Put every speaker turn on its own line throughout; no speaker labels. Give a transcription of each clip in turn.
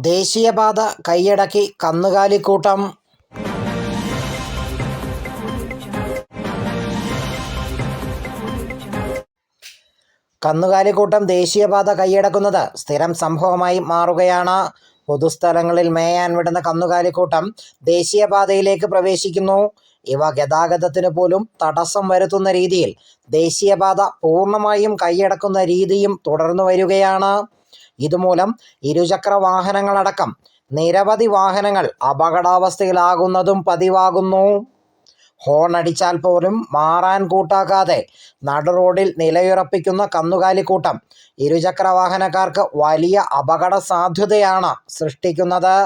ദേശീയപാത കൈയടക്കി കന്നുകാലിക്കൂട്ടം. കന്നുകാലിക്കൂട്ടം ദേശീയപാത കൈയടക്കുന്നത് സ്ഥിരം സംഭവമായി മാറുകയാണ്. പൊതുസ്ഥലങ്ങളിൽ മേയാൻ വിടുന്ന കന്നുകാലിക്കൂട്ടം ദേശീയപാതയിലേക്ക് പ്രവേശിക്കുന്നു. ഇവ ഗതാഗതത്തിന് പോലും തടസ്സം വരുത്തുന്ന രീതിയിൽ ദേശീയപാത പൂർണമായും കൈയടക്കുന്ന രീതിയും തുടർന്നു വരികയാണ്. ഇതുമൂലം ഇരുചക്ര വാഹനങ്ങളടക്കം നിരവധി വാഹനങ്ങൾ അപകടാവസ്ഥയിലാകുന്നതും പതിവാകുന്നു. ഹോൺ അടിച്ചാൽ പോലും മാറാൻ കൂട്ടാക്കാതെ നടുറോഡിൽ നിലയുറപ്പിക്കുന്ന കന്നുകാലിക്കൂട്ടം ഇരുചക്ര വാഹനക്കാർക്ക് വലിയ അപകട സാധ്യതയാണ് സൃഷ്ടിക്കുന്നത്.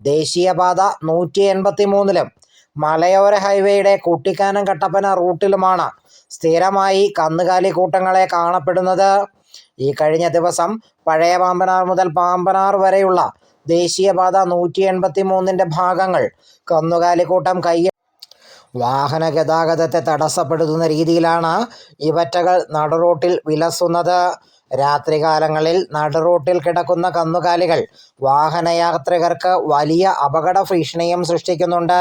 ദേശീയപാത നൂറ്റി എൺപത്തി മൂന്നിലും മലയോര ഹൈവേയുടെ കുട്ടിക്കാനം കട്ടപ്പന റൂട്ടിലുമാണ് സ്ഥിരമായി കന്നുകാലിക്കൂട്ടങ്ങളെ കാണപ്പെടുന്നത്. ഈ കഴിഞ്ഞ ദിവസം പഴയ പാമ്പനാർ മുതൽ പാമ്പനാർ വരെയുള്ള ദേശീയപാത നൂറ്റി എൺപത്തി മൂന്നിന്റെ ഭാഗങ്ങൾ കന്നുകാലിക്കൂട്ടം കൈ വാഹന ഗതാഗതത്തെ തടസ്സപ്പെടുത്തുന്ന രീതിയിലാണ് ഇവറ്റകൾ നടുറോട്ടിൽ വിലസുന്നത്. രാത്രികാലങ്ങളിൽ നടുറോട്ടിൽ കിടക്കുന്ന കന്നുകാലികൾ വാഹനയാത്രികർക്ക് വലിയ അപകട ഭീഷണിയും സൃഷ്ടിക്കുന്നുണ്ട്.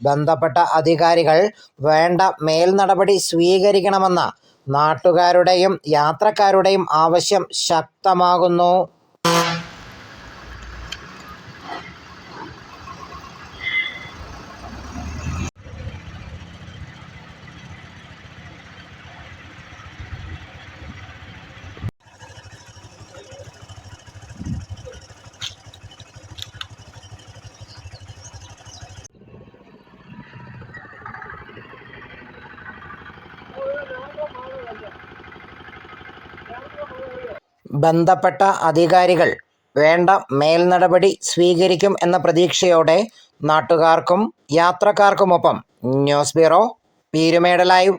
ബന്ധപ്പെട്ട അധികാരികൾ വേണ്ട മേൽ നടപടി സ്വീകരിക്കണമെന്ന് നാട്ടുകാരുടെയും യാത്രക്കാരുടെയും ആവശ്യം ശക്തമാകുന്നു. ബന്ധപ്പെട്ട അധികാരികൾ വേണ്ട മേൽനടപടി സ്വീകരിക്കും എന്ന പ്രതീക്ഷയോടെ നാട്ടുകാർക്കും യാത്രക്കാർക്കുമൊപ്പം ന്യൂസ് ബ്യൂറോ പീരുമേട് ലൈവ്